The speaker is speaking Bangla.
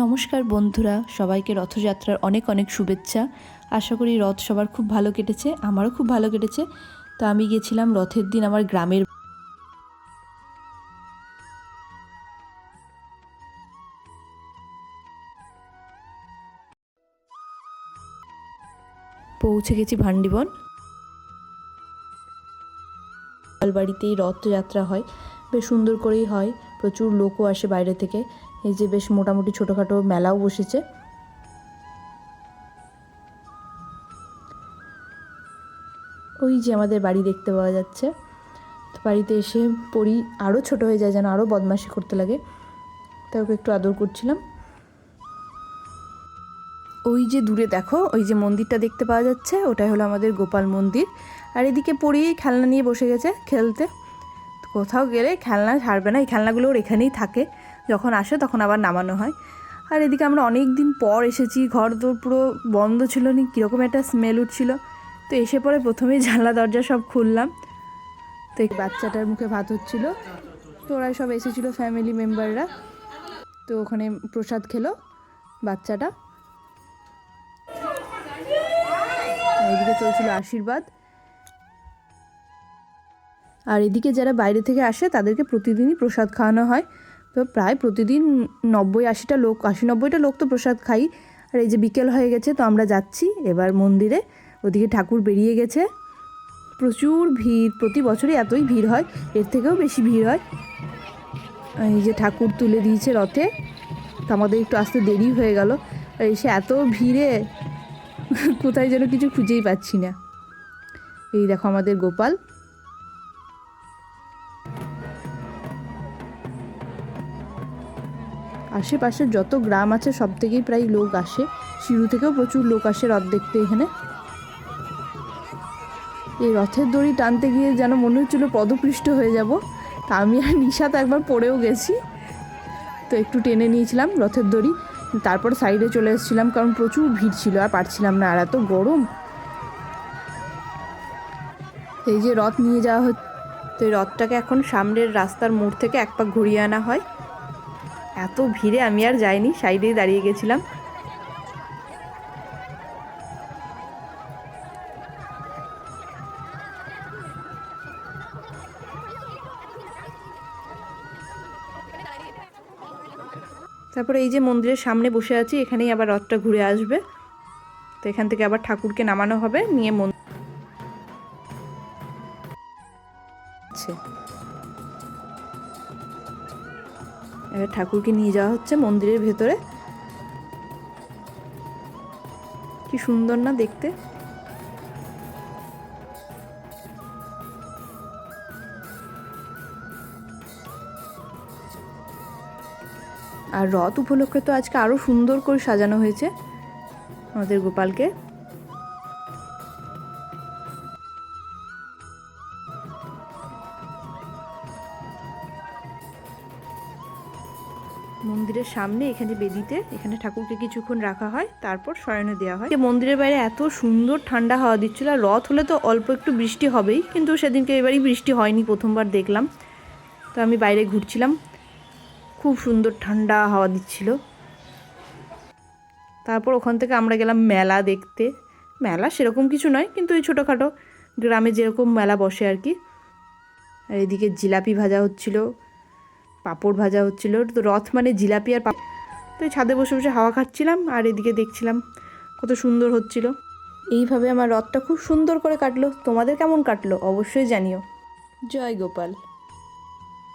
নমস্কার বন্ধুরা, সবাইকে রথযাত্রার অনেক অনেক শুভেচ্ছা। আশা করি রথ সবার খুব ভালো কেটেছে, আমারও খুব ভালো কেটেছে। তো আমি গেছিলাম রথের দিন আমার গ্রামের পৌঁছে গেছি ভান্ডিবন। বাড়িতেই রথযাত্রা হয়, বেশ সুন্দর করেই হয়, প্রচুর লোকও আসে বাইরে থেকে। এই যে বেশ মোটামুটি ছোটোখাটো মেলাও বসেছে। ওই যে আমাদের বাড়ি দেখতে পাওয়া যাচ্ছে। তো বাড়িতে এসে পড়ি আরও ছোট হয়ে যায়, যেন আরও বদমাশি করতে লাগে। তাই ওকে একটু আদর করছিলাম। ওই যে দূরে দেখো, ওই যে মন্দিরটা দেখতে পাওয়া যাচ্ছে, ওটাই হলো আমাদের গোপাল মন্দির। আর এদিকে পড়ি খেলনা নিয়ে বসে গেছে খেলতে। কোথাও গেলে খেলনা ছাড়বে না, এই খেলনাগুলো ওর এখানেই থাকে। যখন আসে তখন আবার নামানো হয়। আর এদিকে আমরা অনেক দিন পর এসেছি ঘর তো পুরো বন্ধ ছিল নি, কীরকম একটা স্মেল উঠছিল। তো এসে পরে প্রথমেই জানলা, দরজা সব খুললাম। তো এই বাচ্চাটার মুখে ভাত হচ্ছিল। তো ওরা সব এসেছিল ফ্যামিলি মেম্বাররা তো ওখানে প্রসাদ খেলো বাচ্চাটা। এদিকে চলছিল আশীর্বাদ। আর এদিকে যারা বাইরে থেকে আসে তাদেরকে প্রতিদিনই প্রসাদ খাওয়ানো হয়। তো প্রায় প্রতিদিন নব্বই আশিটা লোক, আশি নব্বইটা লোক তো প্রসাদ খাই। আর এই যে বিকেল হয়ে গেছে, তো আমরা যাচ্ছি এবার মন্দিরে। ওদিকে ঠাকুর বেরিয়ে গেছে। প্রচুর ভিড়, প্রতি বছরই এতই ভিড় হয়, এর থেকেও বেশি ভিড় হয়। এই যে ঠাকুর তুলে দিয়েছে রথে। তো আমাদের একটু আসতে দেরি হয়ে গেল। এসে এত ভিড়ে কোথায় যেন কিছু খুঁজেই পাচ্ছি না। এই দেখো আমাদের গোপাল। আশেপাশের যত গ্রাম আছে, সব থেকেই প্রায় লোক আসে। শিরু থেকেও প্রচুর লোক আসে রথ দেখতে এখানে। এই রথের দড়ি টানতে গিয়ে যেন মনে হচ্ছিল পদপৃষ্ট হয়ে যাব। তা আমি আর নিশা তো একবার পড়েও গেছি। তো একটু টেনে নিয়েছিলাম রথের দড়ি। তারপর সাইডে চলে এসেছিলাম কারণ প্রচুর ভিড় ছিল আর পারছিলাম না। আর এত গরম। এই যে রথ নিয়ে যাওয়া হচ্ছে, তো এই রথটাকে এখন সামনের রাস্তার মোড় থেকে এক পাক ঘুরিয়ে আনা হয়। এত ভিড়ে আমি আর যাইনি, সাইডেই দাঁড়িয়ে গেছিলাম। তারপরে এই যে মন্দিরের সামনে বসে আছি, এখানেই আবার রথটা ঘুরে আসবে। তো এখান থেকে আবার ঠাকুরকে নামানো হবে, নিয়ে মন এবার ঠাকুরকে নিয়ে যাওয়া হচ্ছে মন্দিরের ভেতরে। কি সুন্দর না দেখতে। আর রথ উপলক্ষে তো আজকে আরও সুন্দর করে সাজানো হয়েছে আমাদের গোপালকে। মন্দিরের সামনে, এখানে বেদিতে, এখানে ঠাকুরকে কিছুক্ষণ রাখা হয়, তারপর শয়নে দেওয়া হয়। মন্দিরের বাইরে এত সুন্দর ঠান্ডা হাওয়া দিচ্ছিল, আর রথ হলে তো অল্প একটু বৃষ্টি হবেই, কিন্তু সেদিনকে এবারই বৃষ্টি হয়নি, প্রথমবার দেখলাম। তো আমি বাইরে ঘুরছিলাম, খুব সুন্দর ঠান্ডা হাওয়া দিচ্ছিল। তারপর ওখান থেকে আমরা গেলাম মেলা দেখতে। মেলা সেরকম কিছু নয়, কিন্তু ওই ছোটোখাটো গ্রামে যেরকম মেলা বসে আর কি। আর এদিকে জিলাপি ভাজা হচ্ছিল পাঁপড় ভাজা হচ্ছিল। তো রথ মানে জিলাপি আর পাপড়। তো ছাদে বসে বসে হাওয়া খাচ্ছিলাম আর এদিকে দেখছিলাম কত সুন্দর হচ্ছিল। এইভাবে আমার রথটা খুব সুন্দর করে কাটলো। তোমাদের কেমন কাটলো? অবশ্যই জানিও। জয় গোপাল।